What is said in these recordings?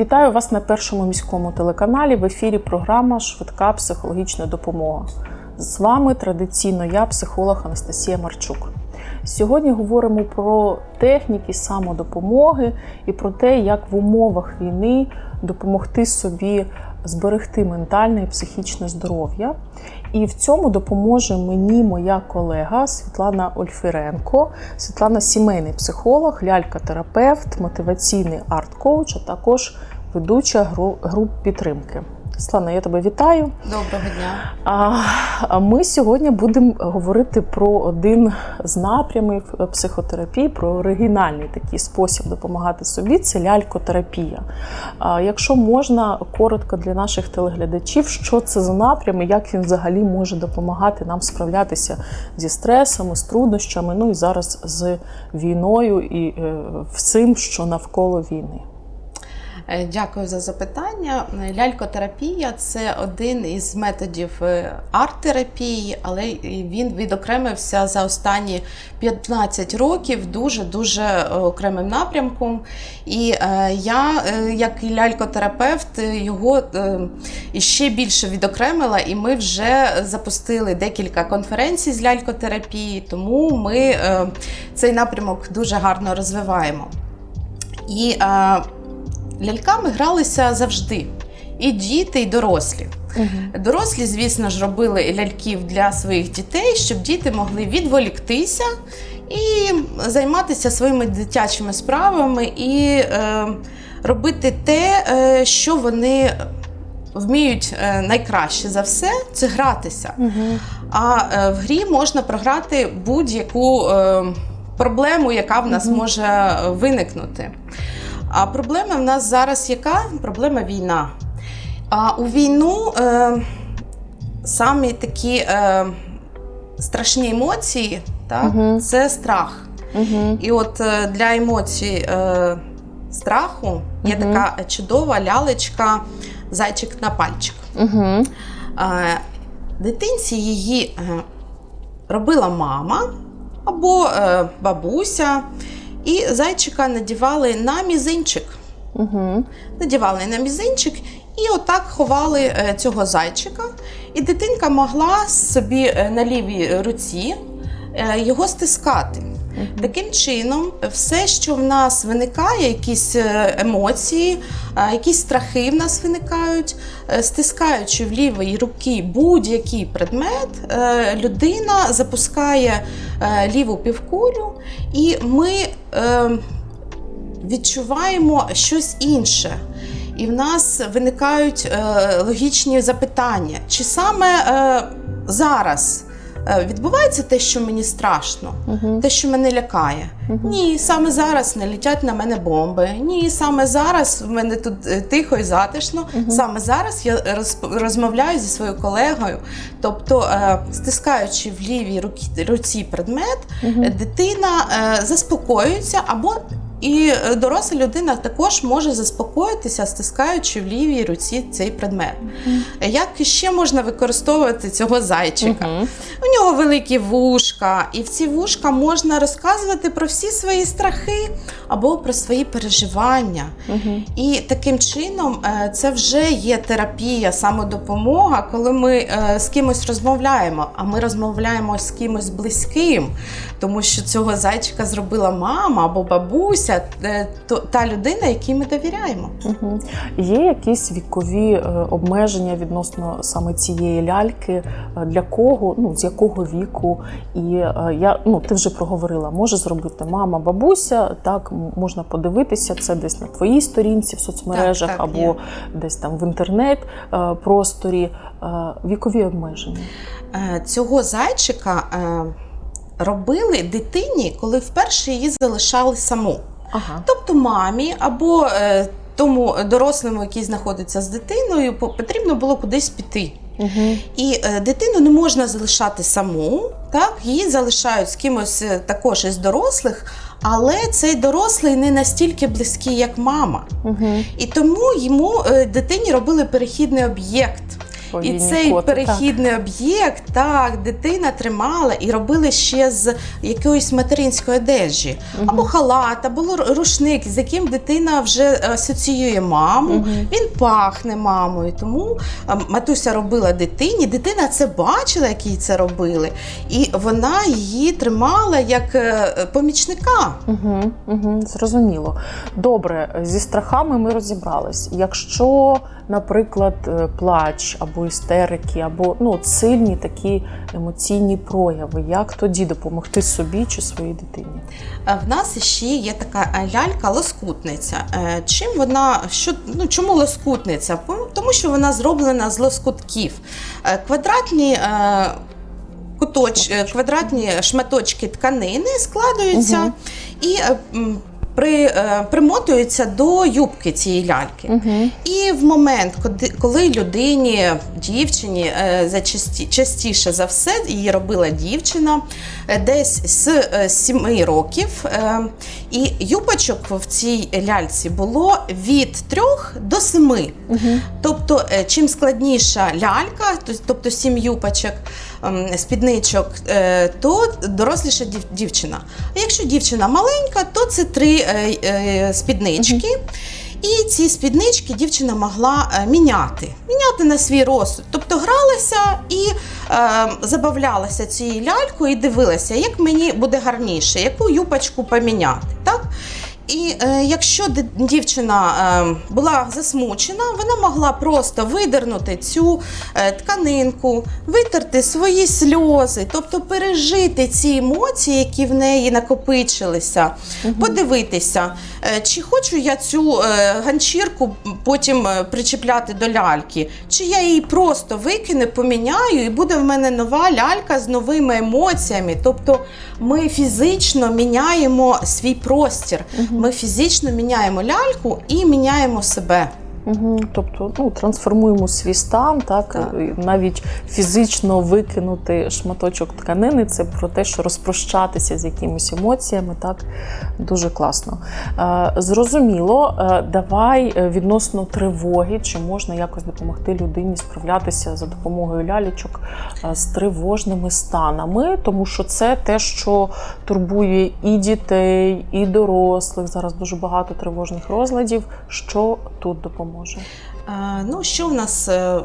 Вітаю вас на першому міському телеканалі. В ефірі програма Швидка психологічна допомога. З вами традиційно я, психолог Анастасія Марчук. Сьогодні говоримо про техніки самодопомоги і про те, як в умовах війни допомогти собі зберегти ментальне і психічне здоров'я. І в цьому допоможе мені моя колега Світлана Ольфіренко. Світлана сімейний психолог, лялька-терапевт, мотиваційний арт-коуч, а також ведуча гру- груп підтримки. Світлана, я тебе вітаю. Доброго дня. А а ми сьогодні будемо говорити про один з напрямів психотерапії, про оригінальний такий спосіб допомагати собі це лялькотерапія. А якщо можна коротко для наших телеглядачів, що це за напрям і як він взагалі може допомагати нам справлятися зі стресами, з труднощами, ну і зараз з війною і е, всім, що навколо війни. Е, Дякую за запитання. Лялькотерапія це один із методів е, арт-терапії, але він відокремився за останні 15 років дуже дуже е, окремим напрямком. І я, як лялькотерапевт, його е, іще більше відокремила, і ми вже запустили декілька конференцій з лялькотерапії, тому ми цей напрямок дуже гарно розвиваємо. І ляльками гралися завжди. І діти, і дорослі. Дорослі, звісно ж, робили ляльків для своїх дітей, щоб діти могли відволіктися і займатися своїми дитячими справами, і е, робити те, е, що вони вміють е, найкраще за все, це гратися. А е, в грі можна програти будь-яку е, проблему, яка в нас може е, виникнути. А проблема в нас зараз яка? Проблема війна. А у війну е, самі такі е, страшні емоції, так, Мгм. це страх. Угу. І от е, для емоцій е, страху є Мгм. така чудова лялечка зайчик на пальчик. Угу. Е, Дитинці її е, робила мама або е, бабуся, і зайчика надівали на мізинчик. Угу. Надівали на мізинчик і отак ховали е, цього зайчика. І дитинка могла собі е, на лівій руці е, його стискати. Таким чином, все, що в нас виникає, якісь е, емоції, е, якісь страхи в нас виникають, е, стискаючи в лівій руці будь-який предмет, людина запускає ліву півкулю, і ми відчуваємо щось інше. І в нас виникають логічні запитання, чи саме зараз відбувається те, що мені страшно, Угу. те, що мене лякає. Мгм. Ні, саме зараз не летять на мене бомби. Ні, саме зараз в мене тут е, тихо і затишно. Мгм. Саме зараз я розп- розмовляю зі своєю колегою. Тобто, е, стискаючи в лівій руці, предмет, Угу. е, дитина е, заспокоюється або і е, доросла людина також може заспокоїтися, стискаючи в лівій руці цей предмет. Е, Як ще можна використовувати цього зайчика? Угу. У нього великі вушка, і в ці вушка можна розказувати про всі свої страхи або про свої переживання. Угу. І таким чином е, це вже є терапія, самодопомога, коли ми е, з кимось розмовляємо, а ми розмовляємо з кимось близьким, тому що цього зайчика зробила мама або бабуся, е, та людина, якій ми довіряємо. Угу. Є якісь вікові е, обмеження відносно саме цієї ляльки? Е, Для кого, ну з якого віку? І я ну ти вже проговорила, може зробити мама, бабуся. Так можна подивитися це десь на твоїй сторінці в соцмережах Так, так, або є. десь там в інтернет просторі. Вікові обмеження. Цього зайчика робили дитині, коли вперше її залишали саму. Ага. Тобто мамі або е, тому дорослому, який знаходиться з дитиною, потрібно було кудись піти. Угу. І е, дитину не можна залишати саму, так її залишають з кимось е, також із дорослих, але цей дорослий не настільки близький, як мама. Угу. І тому йому е, дитині робили перехідний об'єкт. Повільні І цей коти, так. перехідний об'єкт, так, дитина тримала і робили ще з якоїсь материнської одежі, або халат, або рушник, з яким дитина вже асоціює маму. Мгм. Він пахне мамою. Тому матуся робила дитині. Дитина це бачила, як їй це робили, і вона її тримала як е, помічника. Угу, угу, зрозуміло. Добре, зі страхами ми розібрались. Якщо, наприклад, е, плач або істерики, або ну, сильні такі емоційні прояви, як тоді допомогти собі чи своїй дитині? В нас ще є така е, лялька лоскутниця. Е, Чим вона що ну чому лоскутниця? Тому що вона зроблена з лоскутків. Е, Квадратні. е, Куточ, е, квадратні шматочки тканини складаються Мгм. і е, при, е, примотуються до юбки цієї ляльки. Угу. І в момент, коли- людині, дівчині, е, зачасті- частіше за все її робила дівчина е, десь з 7 років. е, І юбочок в цій ляльці було від 3 до 7. Угу. Тобто, е, чим складніша лялька, тобто сім юпочок, ем, спідничок, е, то доросліша дів- дівчина. А якщо дівчина маленька, то це три е, е, спіднички. І ці спіднички дівчина могла міняти, міняти на свій розсуд. Тобто гралася і е, забавлялася цією лялькою і дивилася, як мені буде гарніше, яку юпочку поміняти. Так? І е, якщо дівчина е, була засмучена, вона могла просто видернути цю е, тканинку, витерти свої сльози, тобто пережити ці емоції, які в неї накопичилися, подивитися, е, чи хочу я цю е, ганчірку потім е, причіпляти до ляльки, чи я її просто викину, поміняю, і буде в мене нова лялька з новими емоціями. Тобто ми фізично міняємо свій простір. Ми фізично міняємо ляльку і міняємо себе. Угу. Тобто ну, трансформуємо свій стан, так? Так. Навіть фізично викинути шматочок тканини це про те, що розпрощатися з якимись емоціями, так дуже класно. Е, зрозуміло, е, давай е, відносно тривоги, чи можна якось допомогти людині справлятися за допомогою лялечок е, з тривожними станами, тому що це те, що турбує і дітей, і дорослих. Зараз дуже багато тривожних розладів. Що тут допоможе? Е, Ну, що в нас е,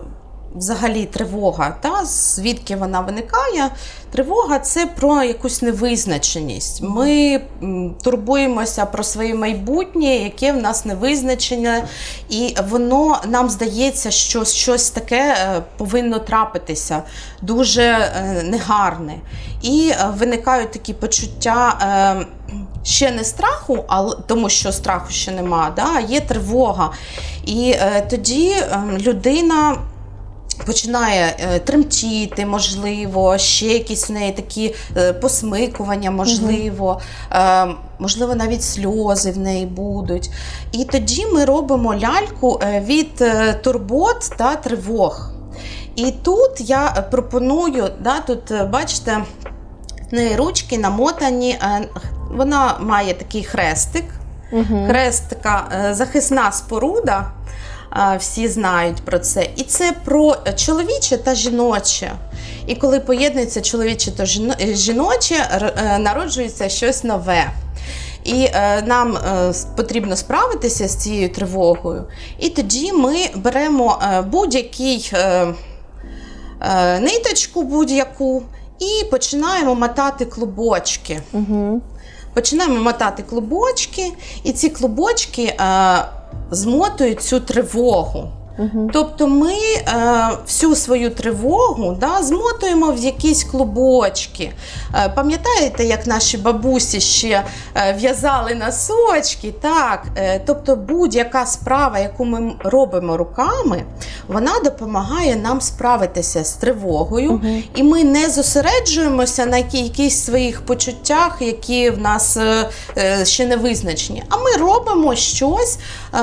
взагалі тривога? Та? Звідки вона виникає? Тривога це про якусь невизначеність. Ми турбуємося про своє майбутнє, яке в нас невизначене, і воно нам здається, що щось таке е, повинно трапитися, дуже негарне. І виникають такі почуття. Ще не страху, але тому що страху ще нема, да, а є тривога. І е, тоді е, людина починає е, тремтіти, можливо, ще якісь в неї такі е, посмикування, можливо, е, можливо, навіть сльози в неї будуть. І тоді ми робимо ляльку від турбот та тривог. І тут я пропоную, да, тут бачите, в неї ручки намотані. Вона має такий хрестик. Угу. Хрест така е, захисна споруда. е, Всі знають про це. І це про чоловіче та жіноче. І коли поєднується чоловіче та е, жіноче, народжується щось нове. І нам потрібно справитися з цією тривогою. І тоді ми беремо будь-який ниточку будь-яку і починаємо мотати клубочки. Угу. Починаємо мотати клубочки, і ці клубочки е, змотують цю тривогу. Угу. Тобто ми е, всю свою тривогу да, змотуємо в якісь клубочки. Е, пам'ятаєте, як наші бабусі ще е, в'язали носочки? Так, е, тобто будь-яка справа, яку ми робимо руками, вона допомагає нам справитися з тривогою, Мгм. і ми не зосереджуємося на якихось своїх почуттях, які в нас е, е, ще не визначені. А ми робимо щось е,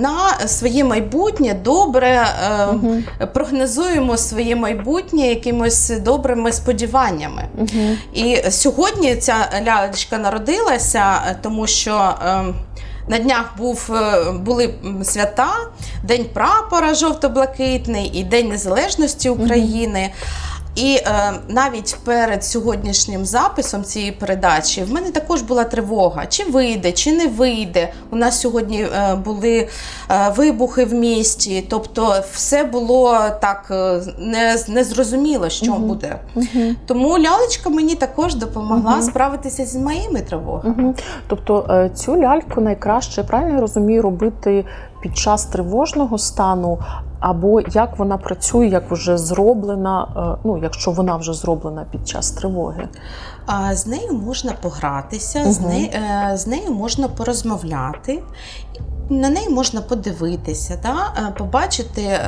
на своє майбутнє добре, е, Мгм. прогнозуємо своє майбутнє якимось добрими сподіваннями. Угу. І сьогодні ця лялечка народилася, е, тому що. е, на днях був, е, були свята, День прапора жовто-блакитний і День Незалежності України. І е, навіть перед сьогоднішнім записом цієї передачі в мене також була тривога: чи вийде, чи не вийде. У нас сьогодні е, були е, вибухи в місті, тобто все було так е, не, незрозуміло, що буде. Тому лялечка мені також допомогла Мгм. справитися з моїми тривогами. Угу. Тобто е, цю ляльку найкраще, правильно я розумію, робити під час тривожного стану, або як вона працює, як вже зроблена, е, ну якщо вона вже зроблена під час тривоги. З нею можна погратися, з, нею, е, з нею можна порозмовляти, на неї можна подивитися, да? е, побачити,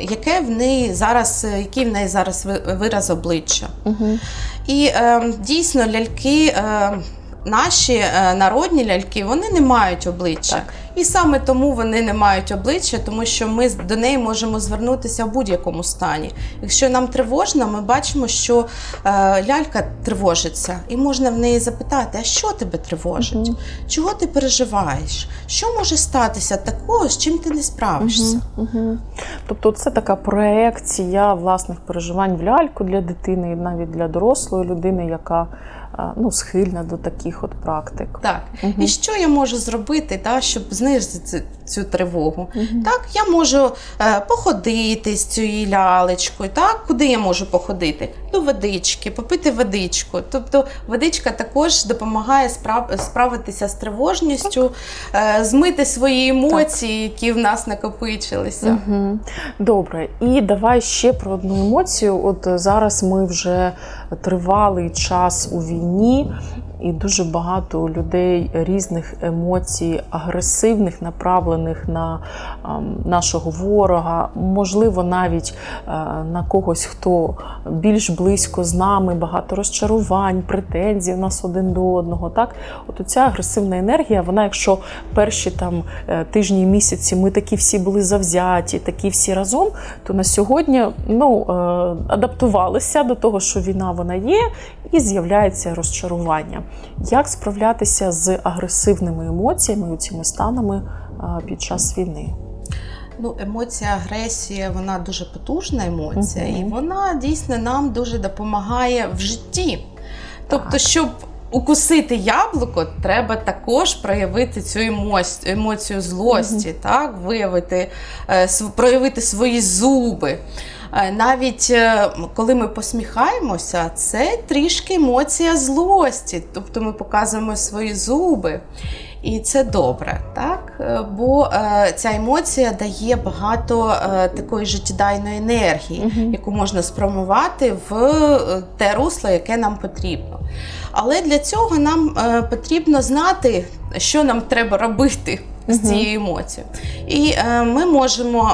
яке в неї зараз, який в неї зараз вираз обличчя. Угу. І е, дійсно ляльки. Е, Наші е, народні ляльки вони не мають обличчя, Так. І саме тому вони не мають обличчя, тому що ми до неї можемо звернутися в будь-якому стані. Якщо нам тривожно, ми бачимо, що е, лялька тривожиться, і можна в неї запитати, а що тебе тривожить? Мгм. Чого ти переживаєш? Що може статися такого, з чим ти не справишся? Угу, угу. Тобто це така проекція власних переживань в ляльку для дитини, і навіть для дорослої людини, яка ну, схильна до таких от практик. Так. Угу. І що я можу зробити, та, щоб знизити цю, цю тривогу? Угу. Так, я можу е, походити з цією лялечкою. Так, куди я можу походити? До водички, попити водичку. Тобто водичка також допомагає справ, справитися з тривожністю, е, змити свої емоції, які в нас накопичилися. Угу. Добре, і давай ще про одну емоцію. От зараз ми вже тривалий час у війні, і дуже багато людей різних емоцій, агресивних, направлених на ем, нашого ворога, можливо, навіть е, на когось, хто більш близько з нами, багато розчарувань, претензій у нас один до одного. Так, от ця агресивна енергія, вона, якщо перші там е, тижні місяці ми такі всі були завзяті, такі всі разом, то на сьогодні ну, е, адаптувалися до того, що війна вона є, і з'являється розчарування. Як справлятися з агресивними емоціями, цими станами під час війни? Ну, емоція, агресія, вона дуже потужна емоція, Мгм. і вона дійсно нам дуже допомагає в житті. Тобто, Так. щоб укусити яблуко, треба також проявити цю емоцію, емоцію злості, так? виявити, е, проявити свої зуби. Е, Навіть е, коли ми посміхаємося, це трішки емоція злості. Тобто ми показуємо свої зуби. І це добре, так? Е, Бо е, ця емоція дає багато е, такої життєдайної енергії, Мгм. яку можна спрямувати в те русло, яке нам потрібно. Але для цього нам е, потрібно знати, що нам треба робити з цією емоцією. І е, ми можемо,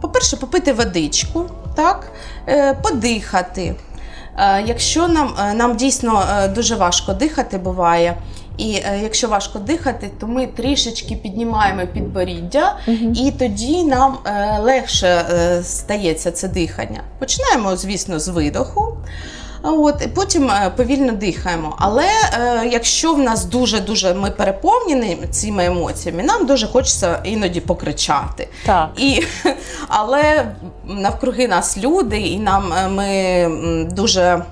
по-перше, попити водичку, так? Е, подихати. Е, Якщо нам, е, нам дійсно дуже важко дихати буває, і якщо важко дихати, то ми трішечки піднімаємо підборіддя, і тоді нам легше стається це дихання. Починаємо, звісно, з видоху. От, і потім е, повільно дихаємо. Але е, якщо в нас дуже-дуже ми переповнені цими емоціями, нам дуже хочеться іноді покричати. Так. І, але навкруги нас люди, і нам е, ми дуже.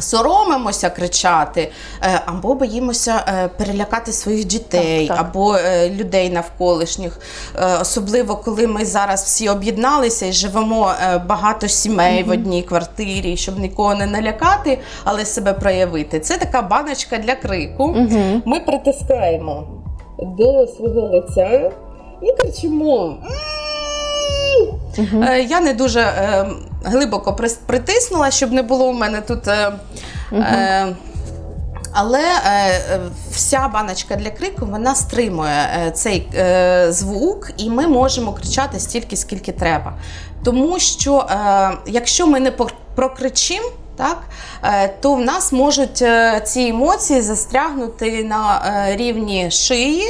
Соромимося кричати, е, або боїмося е, перелякати своїх дітей, Так, так. або е, людей навколишніх. Особливо коли ми зараз всі об'єдналися і живемо багато сімей в одній квартирі, щоб нікого не налякати, але себе проявити. Це така баночка для крику. Угу. Ми притискаємо до свого лиця і кричимо. Угу. Е, Я не дуже е, глибоко притиснула, щоб не було у мене тут. Е, е, але е, е, вся баночка для крику вона стримує е, цей е, звук, і ми можемо кричати стільки, скільки треба. Тому що е, якщо ми не прокричимо, Так, е, то в нас можуть е, ці емоції застрягнути на е, рівні шиї,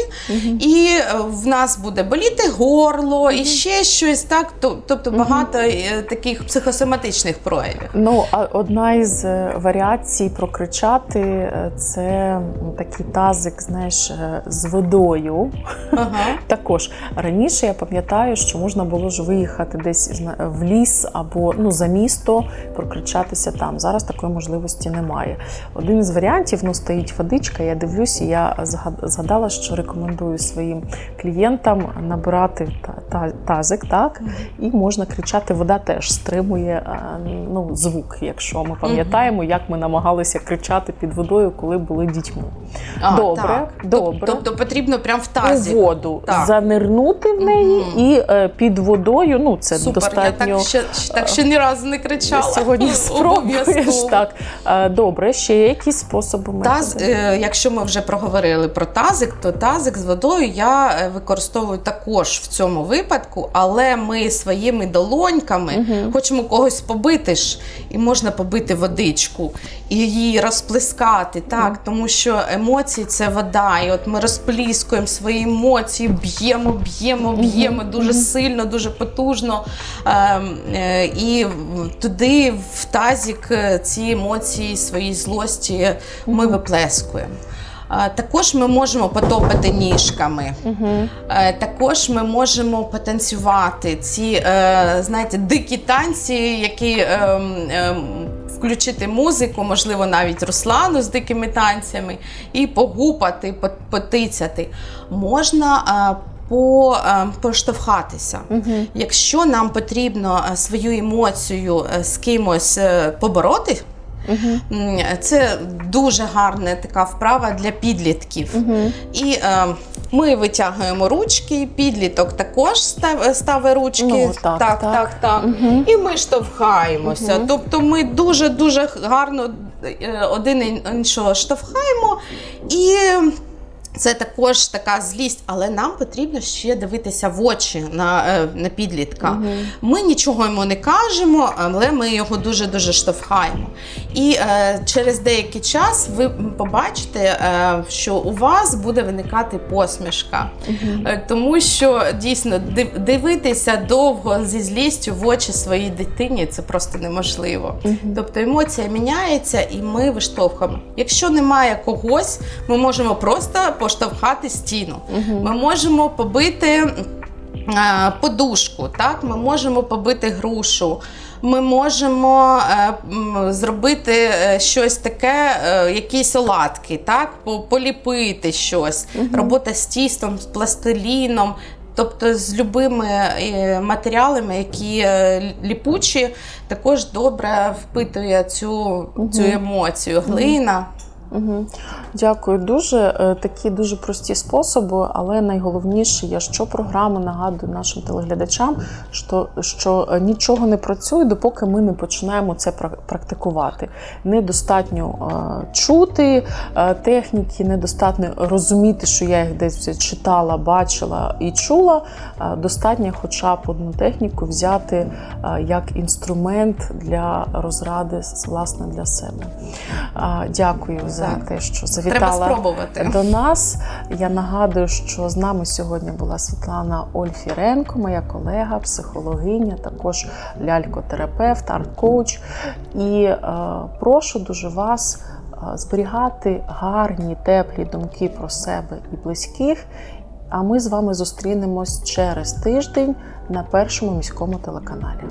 і е, в нас буде боліти горло, і ще щось, так, тобто багато е, таких психосоматичних проявів. Ну, а одна із варіацій прокричати це такий тазик, знаєш, з водою. Ага. Також раніше я пам'ятаю, що можна було ж виїхати десь в ліс або ну за місто, прокричатися там. Зараз такої можливості немає. Один із варіантів ну стоїть водичка. Я дивлюся, я згадала, що рекомендую своїм клієнтам набирати та- та- тазик, так і можна кричати. Вода теж стримує е, ну, звук, якщо ми пам'ятаємо, як ми намагалися кричати під водою, коли були дітьми. А, Добре, так. добре. Тобто потрібно прям в У воду Так. занирнути в неї Мгм. і е, під водою. Ну це Супер, достатньо. я так ще, так ще ні разу не кричала. Сьогодні спробуєш Обов'язково. так. Е, Добре, ще є якісь способи Таз, е, якщо ми вже проговорили про тазик, то тазик з водою я е, використовую також в цьому випадку, але ми своїми долоньками Мгм. хочемо когось побити ж, і можна побити водичку і її розплескати, так, тому що емоції це вода. І от ми розпліскуємо свої емоції, б'ємо, б'ємо, б'ємо дуже сильно, дуже потужно. Ем, І туди, в тазік, ці емоції свої злості ми виплескуємо. Е, Також ми можемо потопити ніжками. Е, Також ми можемо потанцювати ці, е, знаєте, дикі танці, які ем, ем, включити музику, можливо, навіть Руслану з дикими танцями, і погупати, потицяти. Можна е, по, е, поштовхатися. Мгм. Якщо нам потрібно е, свою емоцію е, з кимось побороти, м, це дуже гарна така вправа для підлітків. Мгм. І е, ми витягуємо ручки, підліток також став, ставить ручки. Ну, так, так, так. так, так. Мгм. І ми штовхаємося. Мгм. Тобто ми дуже-дуже гарно один іншого штовхаємо. І це також така злість, але нам потрібно ще дивитися в очі на, е, на підлітка. Мгм. Ми нічого йому не кажемо, але ми його дуже-дуже штовхаємо. І е, через деякий час ви побачите, е, що у вас буде виникати посмішка. Е, тому що дійсно дивитися довго зі злістю в очі своїй дитині це просто неможливо. Мгм. Тобто емоція міняється, і ми виштовхуємо. Якщо немає когось, ми можемо просто поштовхати стіну. Ми можемо побити е, подушку, так? ми можемо побити грушу. Ми можемо е, зробити е, щось таке, якісь оладки, так? поліпити щось. Робота з тістом, з пластиліном. Тобто з любими матеріалами, які ліпучі, також добре впитує цю, цю емоцію. Глина. Мгм. Дякую дуже. Е, Такі дуже прості способи, але найголовніше, я що програми нагадую нашим телеглядачам, що, що е, нічого не працює, допоки ми не починаємо це практикувати. Недостатньо е, чути техніки, недостатньо розуміти, що я їх десь читала, бачила і чула. Достатньо хоча б одну техніку взяти як інструмент для розради власне для себе. Дякую за те, що Треба завітала спробувати. до нас. Я нагадую, що з нами сьогодні була Світлана Ольфіренко, моя колега, психологиня, також лялькотерапевт, арт-коуч. І е, прошу дуже вас е, зберігати гарні, теплі думки про себе і близьких. А ми з вами зустрінемось через тиждень на першому міському телеканалі.